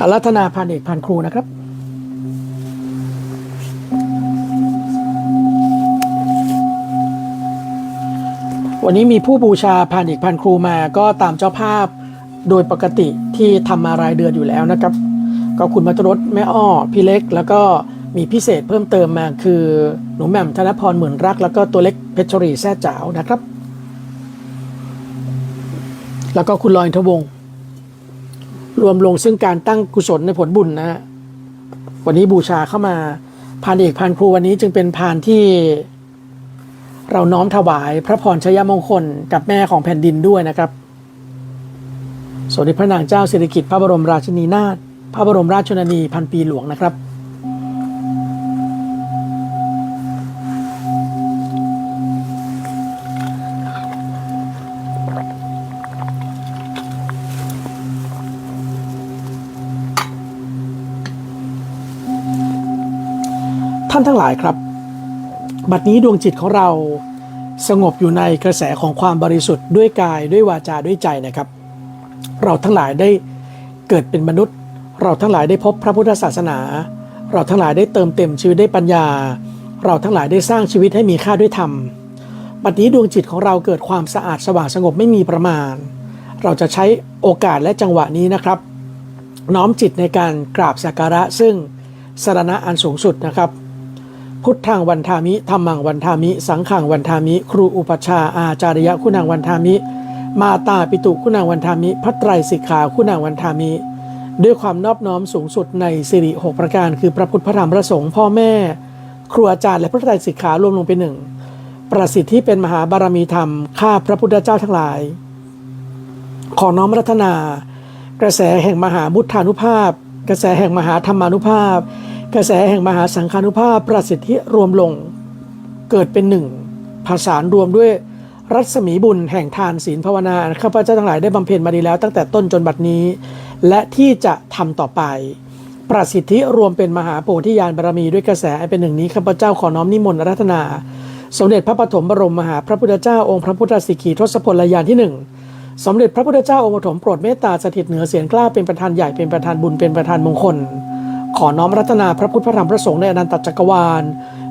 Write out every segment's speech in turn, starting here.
อารัธนาพันเอกพันครูนะครับวันนี้มีผู้บูชาพันเอกพันครูมาก็ตามเจ้าภาพโดยปกติที่ทำมารายเดือนอยู่แล้วนะครับ ก็คุณมัตรสแม่อ้อ พี่เล็ก แล้วก็มีพิเศษเพิ่มเติมมาคือหนูแหม่มธนพรเหมือนรัก แล้วก็ตัวเล็กเพชรรีแซ่จ๋าวนะครับ แล้วก็คุณลอยทวงศ์ รวมลงซึ่งการตั้งกุศลในผลบุญนะฮะวันนี้บูชาเข้ามาพานเอกพานครูวันนี้จึงเป็นพานที่เราน้อมถวายพระพรชัยมงคลกับแม่ของแผ่นดินด้วยนะครับสมเด็จพระนางเจ้าสิริกิติ์พระบรมราชินีนาถพระบรมราชชนนีพันปีหลวงนะครับ ท่านทั้งหลายครับ บัดนี้ดวงจิตของเราสงบอยู่ในกระแสของความบริสุทธิ์ด้วยกายด้วยวาจาด้วยใจนะครับ เราทั้งหลายได้เกิดเป็นมนุษย์ เราทั้งหลายได้พบพระพุทธศาสนา เราทั้งหลายได้เติมเต็มชีวิตได้วยปัญญา เราทั้งหลายได้สร้างชีวิตให้มีค่าด้วยธรรมบัดนี้ดวงจิตของเราเกิดความสะอาดสว่างสงบไม่มีประมาณ เราจะใช้โอกาสและจังหวะนี้นะครับ น้อมจิตในการกราบสักการะซึ่งสรณะอันสูงสุดนะครับ พุทธังวันทามิธรรมังวันทามิ สังขังวันทามิ ครูอุปชาอาจารยะคุณังวันทามิ มาตาปิตุคุณังวันทามิพัตไตรสิกขาคุณังวันทามิ ด้วยความนอบน้อมสูงสุดในสิริหกประการ คือพระพุทธพระธรรมพระสงฆ์พ่อแม่ ครูอาจารย์และพระไตรสิกขารวมลงเป็นหนึ่งประสิทธิ์ที่เป็นมหาบารมีธรรมข้าพระพุทธเจ้าทั้งหลาย ขอน้อมรัตนา กระแสแห่งมหามุทธานุภาพ กระแสแห่งมหาธรรมานุภาพ กระแสแห่งมหาสังฆานุภาพประสิทธิรวมลง เกิดเป็นหนึ่งผสานรวมด้วยรัศมีบุญแห่งทานศีลภาวนาข้าพเจ้าทั้งหลายได้บำเพ็ญมาดีแล้วตั้งแต่ต้นจนบัดนี้ และที่จะทำต่อไป ประสิทธิรวมเป็นมหาโพธิญาณบารมีด้วยกระแสเป็นหนึ่งนี้ข้าพเจ้าขอน้อมนิมนต์รัตนา สมเด็จพระปฐมบรมมหาพระพุทธเจ้าองค์พระพุทธสิกีทศพลยานที่หนึ่งสมเด็จพระพุทธเจ้าองค์ปฐมโปรดเมตตาสถิตเหนือเสียงกล้าเป็นประธานใหญ่เป็นประธานบุญเป็นประธานมงคล ขอน้อมรัตนาพระพุทธพระธรรมพระสงฆ์ในอนันตจักรวาล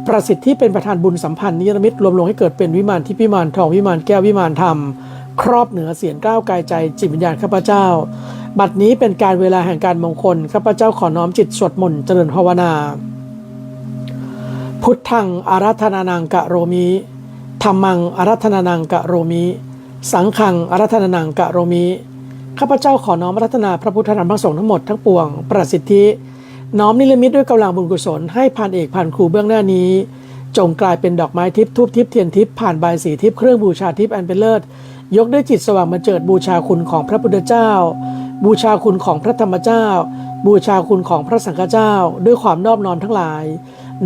ประสิทธิ์ที่เป็นประธานบุญสัมพันธ์นิรมิตรวมลงให้เกิดเป็นวิมานที่พิมานทองวิมานแก้ววิมานธรรม ครอบเหนือเสียงก้าวกายใจจิตวิญญาณข้าพเจ้า บัดนี้เป็นการเวลาแห่งการมงคลข้าพเจ้าขอน้อมจิตสวดมนต์เจริญภาวนา พุทธังอารัธนานังกะโรมิธรรมังอารัธนานังกะโรมิ สังขังอารัธนานังกะโรมิข้าพเจ้าขอน้อมรัตนาพระพุทธธรรมพระสงฆ์ทั้งหมดทั้งปวงประสิทธิ น้อมนิรมิตด้วยกำลังบุญกุศลให้พันเอกพันครูเบื้องหน้านี้ จงกลายเป็นดอกไม้ทิพย์ทูบทิพย์เทียนทิพย์ผ่านใบายสีทิพย์เครื่องบูชาทิพย์อันเป็นเลิศยกด้วยจิตสว่างมาเจิดบูชาคุณของพระพุทธเจ้า บูชาคุณของพระธรรมเจ้า บูชาคุณของพระสังฆเจ้า ด้วยความนอบน้อมทั้งหลาย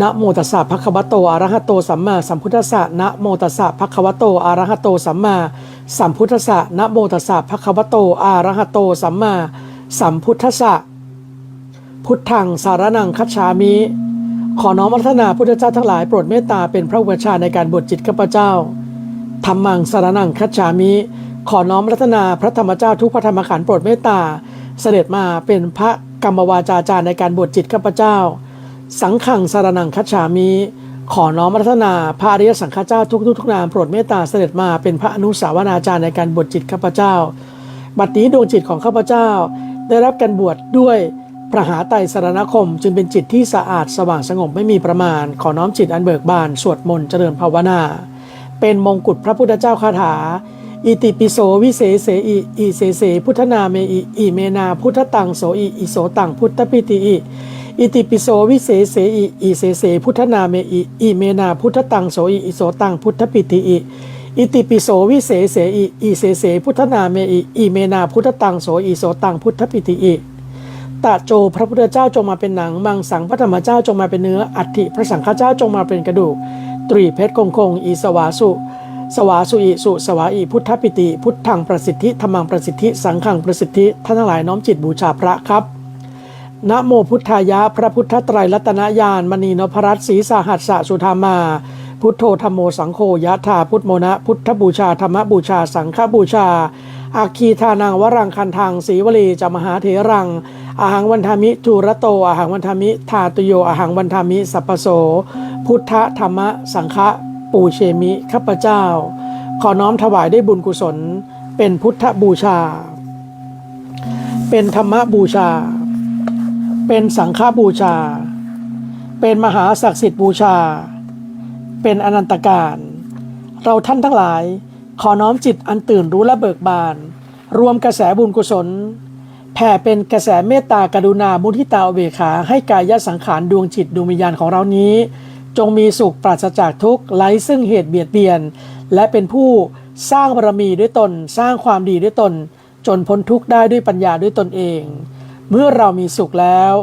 นะโมตัสสะภะคะวะโตอะระหะโตสัมมาสัมพุทธัสสะนะโมตัสสะภะคะวะโตอะระหะโตสัมมาสัมพุทธัสสะนะโมตัสสะภะคะวะโตอะระหะโตสัมมาสัมพุทธัสสะ พุทธังสารนังคัจฉามิ ขอน้อมรัตนาพุทธเจ้าทั้งหลายโปรดเมตตาเป็นพระอุปชาในการบวชจิตข้าพเจ้าธรรมังสารนังคัจฉามิ ขอน้อมรัตนาพระธรรมเจ้าทุกพระธรรมขันธ์โปรดเมตตา เสด็จมาเป็นพระกรรมวาจาจารย์ในการบวชจิตข้าพเจ้า สังขังสารนังคัจฉามิขอน้อมรัตนาพระอริยสังฆเจ้าทุกทุกทุกนามโปรดเมตตาเสด็จมาเป็นพระอนุสาวนาจารย์ในการบวชจิตข้าพเจ้า บัดนี้ดวงจิตของข้าพเจ้า ได้รับการบวชด้วย พระหาไตรสรณคมจึงเป็นจิตที่สะอาดสว่างสงบไม่มีประมาณ ขอน้อมจิตอันเบิกบาน สวดมนต์เจริญภาวนา เป็นมงกุฎพระพุทธเจ้าคาถา อิติปิโสวิเศษเสอิอิเสเสพุทธนาเมอิอิเมนาพุทธตังโสอิอิโสตังพุทธปิติอิอิติปิโสวิเศษเสอิอิเสเสพุทธนาเมอิอิเมนาพุทธตังโสอิอิโสตังพุทธปิติอิอิติปิโสวิเศษเสอิอิเสเสพุทธนาเมอิอิเมนาพุทธตังโสอิโสตังพุทธปิติอิ ตะโจพระพุทธเจ้าจงมาเป็นหนัง มังสังพระธรรมเจ้าจงมาเป็นเนื้อ อัฐิพระสังฆเจ้าจงมาเป็นกระดูก ตรีเพชรคงคง อีสวาสุ สวาสุอิสุ สวาอิพุทธปิติ พุทธังประสิทธิธรรมังประสิทธิ สังขังประสิทธิ ท่านทั้งหลายน้อมจิตบูชาพระครับ นะโมพุทธายะ พระพุทธไตรรัตนญาณมณีนพรัตน์ศรีสาหัสสะสุธามา พุทโธธรรมโมสังโฆยะธาพุทธโมนะ พุทธบูชาธรรมบูชา สังฆบูชาอาคีทานังวรังคันทังศรีวลีจามหาเถรัง อาหังวันทามิทูระโตอาหังวันทามิทาตุโยอาหังวันทามิสัพพโส พุทธธรรมะสังฆะปูเชมิข้าพเจ้า ขอน้อมถวายได้บุญกุศล เป็นพุทธบูชา เป็นธรรมบูชา เป็นสังฆบูชา เป็นมหาศักดิ์สิทธิ์บูชา เป็นอนันตการ เราท่านทั้งหลาย ขอน้อมจิตอันตื่นรู้และเบิกบาน รวมกระแสบุญกุศล แผ่เป็นกระแสเมตตากรุณามุทิตาอเบกขาให้กายสังขารดวงจิตดวงวิญญาณของเรานี้ จงมีสุขปราศจากทุกข์ไร้ซึ่งเหตุเบียดเบียน และเป็นผู้สร้างบารมีด้วยตน สร้างความดีด้วยตน จนพ้นทุกข์ได้ด้วยปัญญาด้วยตนเอง เมื่อเรามีสุขแล้ว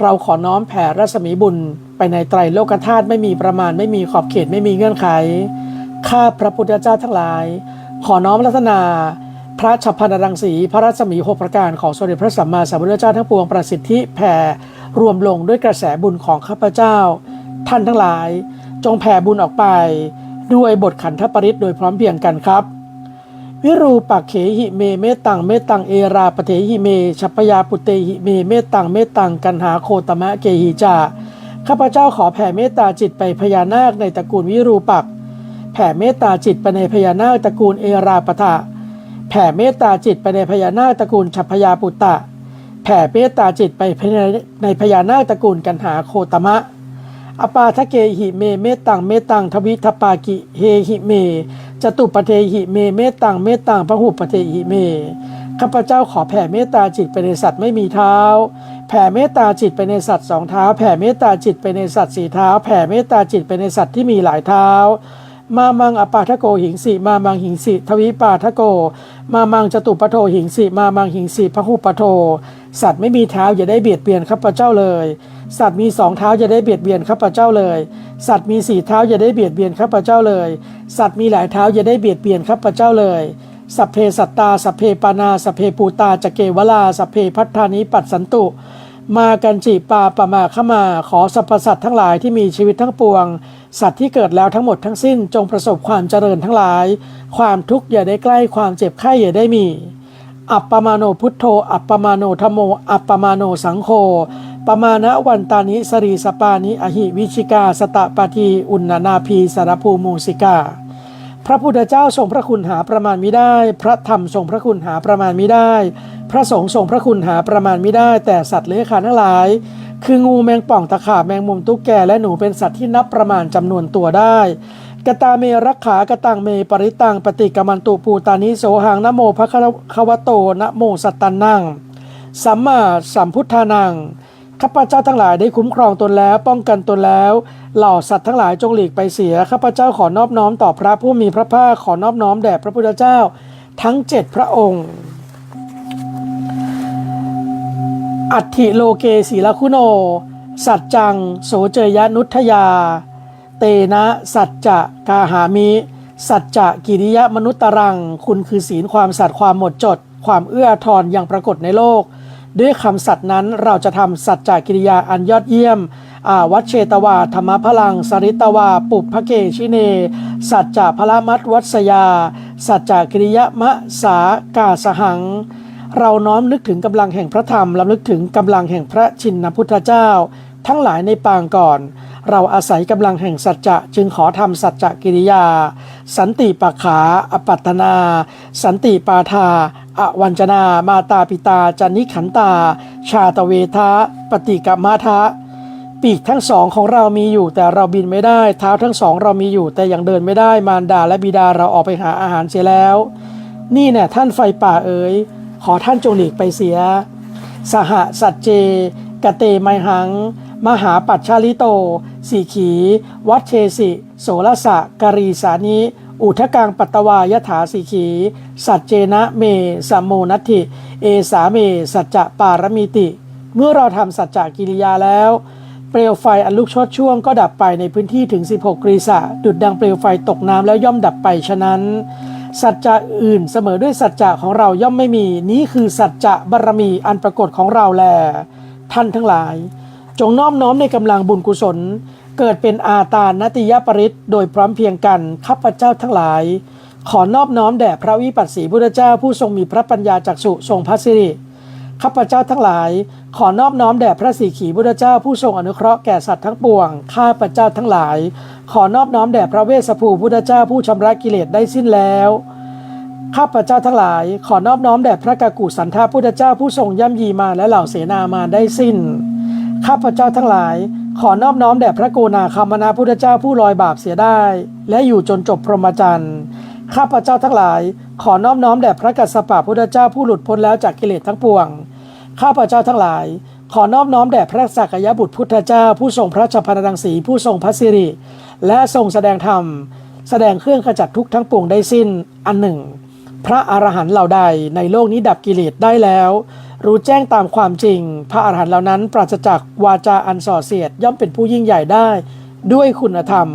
เราขอน้อมแผ่รัศมีบุญ ไปในไตรโลกธาตุไม่มีประมาณไม่มีขอบเขตไม่มีเงื่อนไขข้าพระพุทธเจ้าทั้งหลาย ขอน้อมรัตนา พระฉัพพนรังสี พระรัศมีหกประการของสมเด็จพระสัมมาสัมพุทธเจ้าทั้งปวงประสิทธิแผ่รวมลงด้วยกระแสบุญของข้าพเจ้า ท่านทั้งหลาย จงแผ่บุญออกไป ด้วยบทขันธปริศโดยพร้อมเพียงกันครับ วิรูปักเขหิเมเมตังเมตังเอราปเทหิเมชัพยาปุเตหิเมเมตังเมตตังกันหาโคตมะเกหิจาข้าพเจ้าขอแผ่เมตตาจิตไปพญานาคในตระกูลวิรูปัก แผ่เมตตาจิตไปในพญานาคตระกูลเอราปทะ แผ่เมตตาจิตไปในพญานาคตระกูลฉัพพยาปุตตะ แผ่เมตตาจิตไปในพญานาคตระกูลกันหาโคตมะ อปาทะเกหิเมเมตตังเมตตังทวิทปากิเฮหิเมจตุปเทหิเมเมตตังเมตตังพหุปเทหิเมข้าพเจ้าขอแผ่เมตตาจิตไปในสัตว์ไม่มีเท้า แผ่เมตตาจิตไปในสัตว์สองเท้า แผ่เมตตาจิตไปในสัตว์สี่เท้า แผ่เมตตาจิตไปในสัตว์ที่มีหลายเท้า มามังอปาทโกหิงสีมามังหิงสีทวิปาทโก มามังจตุปโทหิงสีมามังหิงสีพหุปโท สัตว์ไม่มีเท้าอย่าได้เบียดเบียนข้าพเจ้าเลย สัตว์มีสองเท้าอย่าได้เบียดเบียนข้าพเจ้าเลย สัตว์มีสี่เท้าอย่าได้เบียดเบียนข้าพเจ้าเลย สัตว์มีหลายเท้าอย่าได้เบียดเบียนข้าพเจ้าเลยสัพเพสัตตาสัพเพปานาสัพเพปูตาจเกวลาสัพเพพัฒธานิปัสสันตุ มากันจิปาปะมาขมาขอสรรพสัตว์ทั้งหลายที่มีชีวิตทั้งปวง สัตว์ที่เกิดแล้วทั้งหมดทั้งสิ้นจงประสบความเจริญทั้งหลาย ความทุกข์อย่าได้ใกล้ความเจ็บไข้อย่าได้มี อัปปมาโนพุทโธ อัปปมาโนธโม อัปปมาโนสังโฆปมาณวันตานิสรีสปานิอหิวิชิกา สตะปาทีอุณนาพีสารภูมูสิกา พระพุทธเจ้าทรงพระคุณหาประมาณมิได้ พระธรรมทรงพระคุณหาประมาณมิได้ พระสงฆ์ทรงพระคุณหาประมาณมิได้ แต่สัตว์เลื้อยคลานทั้งหลาย คืองูแมงป่องตะขาบแมงมุมตุ๊กแกและหนูเป็นสัตว์ที่นับประมาณจำนวนตัวได้กตาเมรักขากตังเมปริตังปฏิกมันตุปูตานิโสหังนโมภะคะวโตนโมสัตตันนังสัมมาสัมพุทธานังข้าพเจ้าทั้งหลายได้คุ้มครองตนแล้วป้องกันตนแล้ว เหล่าสัตว์ทั้งหลายจงหลีกไปเสียข้าพเจ้าขอนอบน้อมต่อพระผู้มีพระภาคขอนอบน้อมแด่พระพุทธเจ้าทั้งเจ็ดพระองค์ อัติโลเกศีลคุโน สัจจัง โสเจยนุทยา เตนะ สัจจะกาหามิ สัจจะกิริยมนุตตรัง คุณคือศีลความสัตย์ความหมดจด ความเอื้ออาทรอย่างปรากฏในโลก ด้วยคำสัตย์นั้นเราจะทำสัจจะกิริยาอันยอดเยี่ยม วัชเชตวาธรรมพลัง สริตวา ปุพเกชิเน สัจจะพละมัตวัสยา สัจจะกิริยมะสากาสหัง เราน้อมนึกถึงกำลังแห่งพระธรรมลำลึกถึงกำลังแห่งพระชินพุทธเจ้า ทั้งหลายในปางก่อน เราอาศัยกำลังแห่งสัจจะจึงขอทำสัจจะกิริยา สันติปะขา อปัตนา สันติปาทาอวัญจนา มาตาปิตาจันนิขันตา ชาตเวทะ ปฏิกรรมาทะ ปีกทั้งสองของเรามีอยู่แต่เราบินไม่ได้ เท้าทั้งสองเรามีอยู่แต่ยังเดินไม่ได้ มารดาและบิดาเราออกไปหาอาหารเสียแล้ว นี่เนี่ยท่านไฟป่าเอ๋ย ขอท่านจงหลีกไปเสีย สหสัจเจกะเตไมหัง มหาปัจชาลิโต สีขี วัดเชสิ โสรสะกรีสานิ อุทกังปัตตวายถาสีขี สัจเจนะเมสมโมนัติเอสาเม สัจจะปารมิติ เมื่อเราทำสัจจะกิริยาแล้ว เปลวไฟอันลุกชดช่วงก็ดับไปในพื้นที่ถึง 16กรีษะดุดดังเปลวไฟตกน้ำแล้วย่อมดับไปฉะนั้น สัจจะอื่นเสมอด้วยสัจจะของเราย่อมไม่มี นี้คือสัจจะบารมีอันปรากฏของเราแล ท่านทั้งหลาย จงน้อมน้อมในกำลังบุญกุศล เกิดเป็นอาตานติยปริตโดยพร้อมเพียงกันข้าพเจ้าทั้งหลาย ขอนอบน้อมแด่พระวิปัสสีพุทธเจ้าผู้ทรงมีพระปัญญาจักสุทรงพระสิริ ข้าพเจ้าทั้งหลาย ขอนอบน้อมแด่พระสีขีพุทธเจ้าผู้ทรงอนุเคราะห์แก่สัตว์ทั้งปวง ข้าพเจ้าทั้งหลาย ขอนอบน้อมแด่พระเวสสภูพุทธเจ้าผู้ชำระกิเลสได้สิ้นแล้วข้าพเจ้าทั้งหลาย ขอนอบน้อมแด่พระกากุสันทาพุทธเจ้าผู้ทรงย่ำยีมาและเหล่าเสนามาได้สิ้น ข้าพเจ้าทั้งหลาย ขอนอบน้อมแด่พระโกนาคามนาพุทธเจ้าผู้ลอยบาปเสียได้ และอยู่จนจบพรหมจรรย์ข้าพเจ้าทั้งหลาย ขอนอบน้อมแด่พระกัสสปะพุทธเจ้าผู้หลุดพ้นแล้วจากกิเลสทั้งปวง ข้าพเจ้าทั้งหลาย ขอนอบน้อมแด่พระสักยบุตรพุทธเจ้า ผู้ทรงพระชพนรังสีผู้ทรงพระสิริ และทรงแสดงธรรม แสดงเครื่องขจัดทุกข์ทั้งปวงได้สิ้นอันหนึ่ง พระอรหันต์เหล่าใดในโลกนี้ดับกิเลสได้แล้ว รู้แจ้งตามความจริง พระอรหันต์เหล่านั้นปราศจากวาจาอันส่อเสียดย่อมเป็นผู้ยิ่งใหญ่ได้ ด้วยคุณธรรม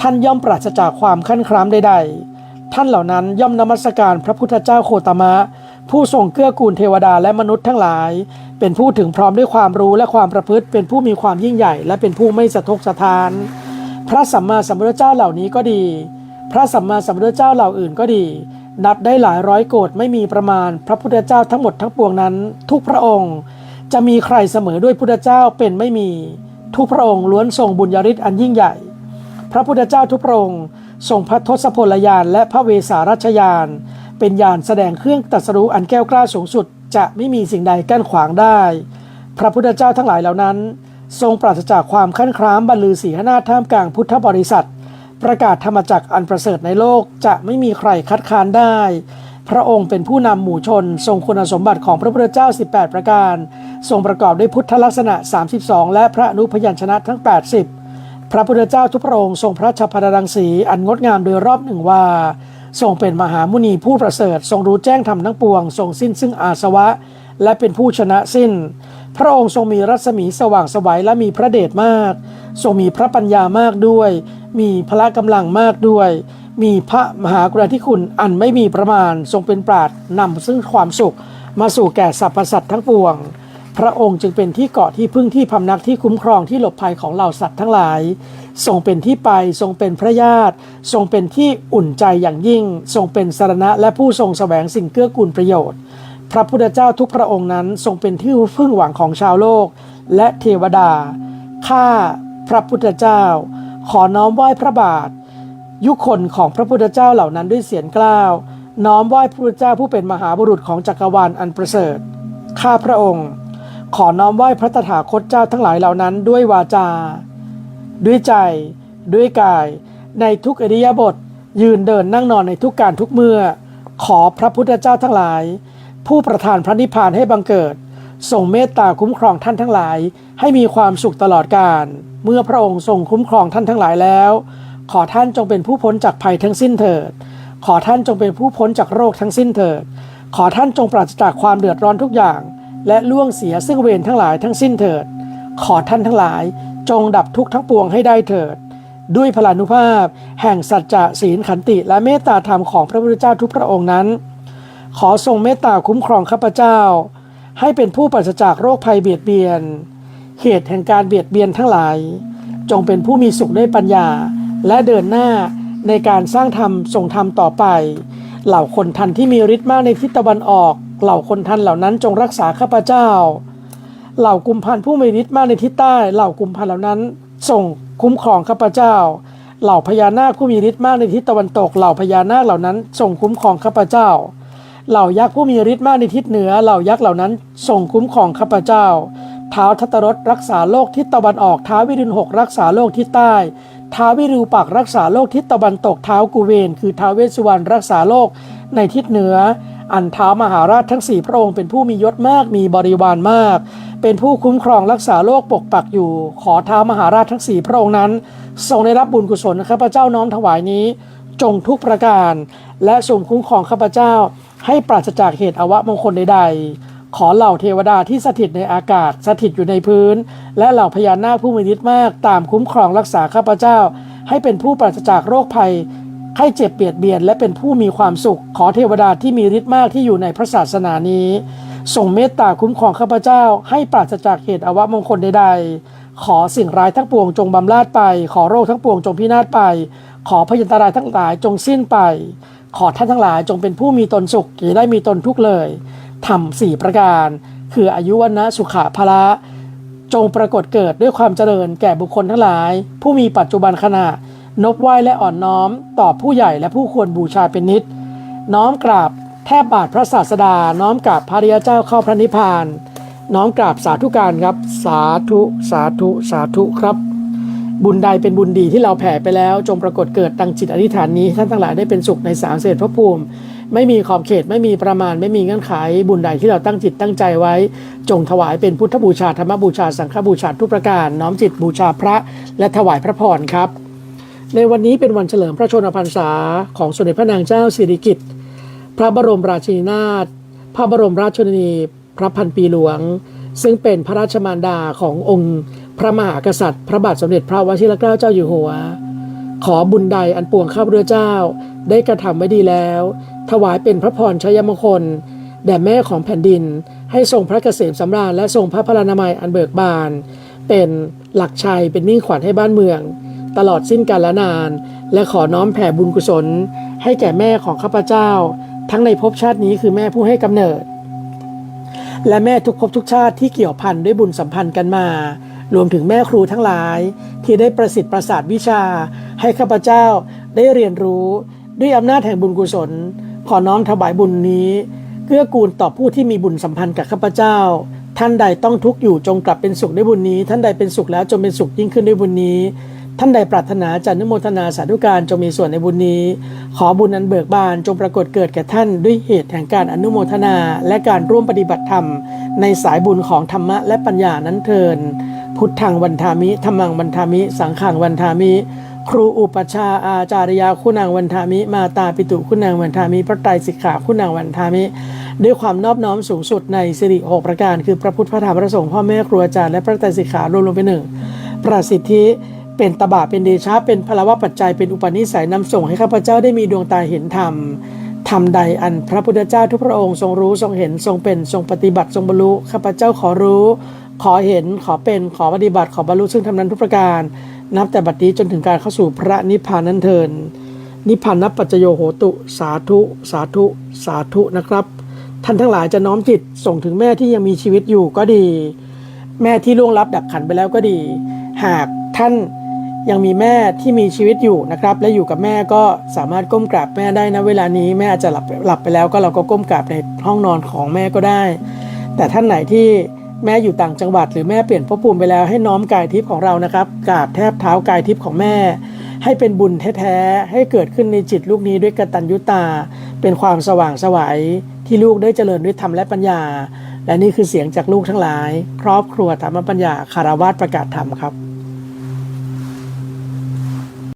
ท่านย่อมปราศจากความขั้นครามใดๆท่านเหล่านั้นย่อมนมัสการพระพุทธเจ้าโคตมะ ผู้ทรงเกื้อกูลเทวดาและมนุษย์ทั้งหลาย เป็นผู้ถึงพร้อมด้วยความรู้และความประพฤติ เป็นผู้มีความยิ่งใหญ่ และเป็นผู้ไม่สะทกสะทาน พระสัมมาสัมพุทธเจ้าเหล่านี้ก็ดี พระสัมมาสัมพุทธเจ้าเหล่าอื่นก็ดี นับได้หลายร้อยโกดไม่มีประมาณ พระพุทธเจ้าทั้งหมดทั้งปวงนั้น ทุกพระองค์ จะมีใครเสมอด้วยพุทธเจ้าเป็นไม่มี ทุกพระองค์ล้วนทรงบุญญาฤทธิ์อันยิ่งใหญ่ พระพุทธเจ้าทุกพระองค์ทรงพระทศพลยานและพระเวสารัชยาน เป็นยานแสดงเครื่องตรัสรู้อันแก้วกล้าสูงสุด จะไม่มีสิ่งใดกั้นขวางได้ พระพุทธเจ้าทั้งหลายเหล่านั้น ทรงปราศจากความขั้นคร้ามบรรลือศีหนาท่ามกลางพุทธบริษัท ประกาศธรรมจักรอันประเสริฐในโลกจะไม่มีใครคัดค้านได้ พระองค์เป็นผู้นำหมู่ชน ทรงคุณสมบัติของพระพุทธเจ้า 18 ประการ ทรงประกอบด้วยพุทธลักษณะ 32 และพระนุพยัญชนะทั้ง 80 พระพุทธเจ้าทุกพระองค์ทรงพระชพนรังสีอันงดงามโดยรอบหนึ่งว่า ทรงเป็นมหามุนีผู้ประเสริฐ ทรงรู้แจ้งธรรมทั้งปวง ทรงสิ้นซึ่งอาสวะ และเป็นผู้ชนะสิ้น พระองค์ทรงมีรัศมีสว่างไสวัยและมีพระเดชมาก ทรงมีพระปัญญามากด้วย มีพละกำลังมากด้วย มีพระมหากรุณาธิคุณอันไม่มีประมาณ ทรงเป็นปราดนำซึ่งความสุข มาสู่แก่สรรพสัตว์ทั้งปวงพระองค์จึงเป็นที่เกาะที่พึ่งที่พำนักที่คุ้มครองที่หลบภัยของเหล่าสัตว์ทั้งหลาย ทรงเป็นที่ไปทรงเป็นพระญาติ ทรงเป็นที่อุ่นใจอย่างยิ่ง ทรงเป็นสารณะและผู้ทรงแสวงสิ่งเกื้อกูลประโยชน์ พระพุทธเจ้าทุกพระองค์นั้นทรงเป็นที่พึ่งหวังของชาวโลก และเทวดาข้าพระพุทธเจ้า ขอน้อมไหว้พระบาท ยุคนของพระพุทธเจ้าเหล่านั้นด้วยเสียงกล้าว น้อมไหว้พระพุทธเจ้าผู้เป็นมหาบุรุษของจักรวาลอันประเสริฐข้าพระองค์ ขอน้อมไหว้พระตถาคตเจ้าทั้งหลายเหล่านั้นด้วยวาจา ด้วยใจ ด้วยกาย ในทุกอริยบท ยืนเดินนั่งนอนในทุกการทุกเมื่อ ขอพระพุทธเจ้าทั้งหลาย ผู้ประทานพระนิพพานให้บังเกิดทรงเมตตาคุ้มครองท่านทั้งหลาย ให้มีความสุขตลอดกาลเมื่อพระองค์ทรงคุ้มครองท่านทั้งหลายแล้ว ขอท่านจงเป็นผู้พ้นจากภัยทั้งสิ้นเถิด ขอท่านจงเป็นผู้พ้นจากโรคทั้งสิ้นเถิด ขอท่านจงปราศจากความเดือดร้อนทุกอย่าง และล่วงเสียซึ่งเวรทั้งหลายทั้งสิ้นเถิด ขอท่านทั้งหลาย จงดับทุกข์ทั้งปวงให้ได้เถิด ด้วยพลานุภาพ แห่งสัจจะศีลขันติและเมตตาธรรมของพระพุทธเจ้าทุกพระองค์นั้น ขอทรงเมตตาคุ้มครองข้าพเจ้า ให้เป็นผู้ปราศจากโรคภัยเบียดเบียน เหตุแห่งการเบียดเบียนทั้งหลาย จงเป็นผู้มีสุขด้วยปัญญา และเดินหน้าในการสร้างธรรมส่งธรรมต่อไป เหล่าคนทันที่มีฤทธิ์มากในทิศตะวันออก เหล่าคนทันเหล่านั้นจงรักษาข้าพเจ้า เหล่ากุมพันธ์ผู้มีฤทธิ์มากในทิศใต้เหล่ากุมพันธ์เหล่านั้นส่งคุ้มครองข้าพเจ้า เหล่าพญานาคผู้มีฤทธิ์มากในทิศตะวันตกเหล่าพญานาคเหล่านั้นส่งคุ้มครองข้าพเจ้า เหล่ายักษ์ผู้มีฤทธิ์มากในทิศเหนือเหล่ายักษ์เหล่านั้นส่งคุ้มครองข้าพเจ้าท้าวทัตตรสรักษาโลกทิศตะวันออกท้าววิรุณหกรักษาโลกทิศใต้ท้าววิรูปักรักษาโลกทิศตะวันตกท้าวกุเวนคือท้าวเวสสุวรรณรักษาโลกในทิศเหนือ อันท้าวมหาราชทั้งสี่พระองค์เป็นผู้มียศมากมีบริวารมาก เป็นผู้คุ้มครองรักษาโลกปกปักอยู่ ขอท้ามหาราชทั้งสี่พระองค์นั้นทรงได้รับบุญกุศลข้าพเจ้าน้อมถวายนี้ จงทุกประการ และทรงคุ้มครองข้าพเจ้า ให้ปราศจากเหตุอวะมงคลใดๆ ขอเหล่าเทวดาที่สถิตในอากาศสถิตอยู่ในพื้น และเหล่าพญานาคผู้มีฤทธิ์มากตามคุ้มครองรักษาข้าพเจ้า ให้เป็นผู้ปราศจากโรคภัยไข้เจ็บเบียดเบียนและเป็นผู้มีความสุข ขอเทวดาที่มีฤทธิ์มากที่อยู่ในพระศาสนานี้ ส่งเมตตาคุ้มครองข้าพเจ้า ให้ปราศจากเหตุอวมงคลใดๆ ขอสิ่งร้ายทั้งปวงจงบำราดไป ขอโรคทั้งปวงจงพินาศไป ขอพยันตรายทั้งหลายจงสิ้นไป ขอท่านทั้งหลายจงเป็นผู้มีตนสุขอย่าได้มีตนทุกข์เลยทำสี่ประการ คืออายุวันนะสุขะพละจงปรากฏเกิดด้วยความเจริญแก่บุคคลทั้งหลาย ผู้มีปัจจุบันขณะ นบไหว้และอ่อนน้อม ต่อผู้ใหญ่และผู้ควรบูชาเป็นนิด น้อมกราบ แทบบาทพระศาสดา น้อมกราบพระริยเจ้าเข้าพระนิพพาน น้อมกราบสาธุการครับ สาธุสาธุสาธุครับ บุญใดเป็นบุญดีที่เราแผ่ไปแล้ว จงปรากฏเกิดดังจิตอธิษฐานนี้ ท่านทั้งหลายได้เป็นสุขในสามเศษพระภูมิ ไม่มีขอบเขตไม่มีประมาณไม่มีเงื่อนไข บุญใดที่เราตั้งจิตตั้งใจไว้ จงถวายเป็นพุทธบูชาธรรมบูชาสังฆบูชาทุกประการ น้อมจิตบูชาพระและถวายพระพรครับ ในวันนี้เป็นวันเฉลิมพระชนมพรรษาของสมเด็จพระนางเจ้าสิริกิติ์ ระบรมราชินีนาถพระบรมราชชนนี พระพันปีหลวง ซึ่งเป็นพระราชมารดาขององค์พระมหากษัตริย์ พระบาทสมเด็จพระวชิรเกล้าเจ้าอยู่หัว ขอบุญใดอันปวงข้าพเรือเจ้า ได้กระทำไว้ดีแล้ว ถวายเป็นพระพรชัยมงคลแด่แม่ของแผ่นดิน ให้ทรงพระเกษมสำราญและทรงพระพลานามัยอันเบิกบาน เป็นหลักชัยเป็นมิ่งขวัญให้บ้านเมือง ตลอดสิ้นกาลนาน และขอน้อมแผ่บุญกุศล ให้แก่แม่ของข้าพเจ้า ทั้งในภพชาตินี้คือแม่ผู้ให้กำเนิด และแม่ทุกภพทุกชาติที่เกี่ยวพันด้วยบุญสัมพันธ์กันมา รวมถึงแม่ครูทั้งหลาย ที่ได้ประสิทธิ์ประสาทวิชา ให้ข้าพเจ้าได้เรียนรู้ด้วยอำนาจแห่งบุญกุศล ขอน้อมถวายบุญนี้เกื้อกูลต่อผู้ที่มีบุญสัมพันธ์กับข้าพเจ้า ท่านใดต้องทุกข์อยู่จงกลับเป็นสุขด้วยบุญนี้ ท่านใดเป็นสุขแล้วจงเป็นสุขยิ่งขึ้นด้วยบุญนี้ ท่านใดปรารถนาจะอนุโมทนาสาธุการจงมีส่วนในบุญนี้ ขอบุญอันเบิกบานจงปรากฏเกิดแก่ท่านด้วยเหตุแห่งการอนุโมทนาและการร่วมปฏิบัติธรรม ในสายบุญของธรรมะและปัญญานั้นเทิน พุทธังวันทามิธรรมังวันทามิ สังขังวันทามิ ครูอุปัชฌาอาจารยาคุณังวันทามิ มาตาปิตุคุณังวันทามิ พระไตรสิกขาคุณังวันทามิด้วยความนอบน้อมสูงสุดในสิริหกประการ คือพระพุทธพระธรรมพระสงฆ์พ่อแม่ครูอาจารย์และพระไตรสิกขารวมลงเป็นหนึ่งประสิทธิ เป็นตบะเป็นเดชะเป็นพลวะปัจจัยเป็นอุปนิสัยนำส่งให้ข้าพเจ้าได้มีดวงตาเห็นธรรมธรรมใดอันพระพุทธเจ้าทุกพระองค์ทรงรู้ทรงเห็นทรงเป็นทรงปฏิบัติทรงบรรลุข้าพเจ้าขอรู้ ขอเห็นขอเป็นขอปฏิบัติขอบรรลุซึ่งทำนั้นทุกประการ นับแต่บัดนี้จนถึงการเข้าสู่พระนิพพานนั้นเทินนิพพานัปปัจโยโหตุ สาธุ สาธุ สาธุนะครับ ท่านทั้งหลายจะน้อมจิตส่งถึงแม่ที่ยังมีชีวิตอยู่ก็ดี แม่ที่ล่วงลับดับขันไปแล้วก็ดี หากท่าน ยังมีแม่ที่มีชีวิตอยู่นะครับ และอยู่กับแม่ก็สามารถก้มกราบแม่ได้นะเวลานี้แม่อาจจะหลับหลับไปแล้วก็เราก็ก้มกราบในห้องนอนของแม่ก็ได้ แต่ท่านไหนที่แม่อยู่ต่างจังหวัด หรือแม่เปลี่ยนภพภูมิไปแล้วให้น้อมกายทิพย์ของเรานะครับกราบแทบเท้ากายทิพย์ของแม่ ให้เป็นบุญแท้ๆให้เกิดขึ้นในจิตลูกนี้ด้วยกตัญญูตา เป็นความสว่างสวัยที่ลูกได้เจริญด้วยธรรมและปัญญา และนี่คือเสียงจากลูกทั้งหลาย ครอบครัวธรรมปัญญาคารวาสประกาศธรรมครับ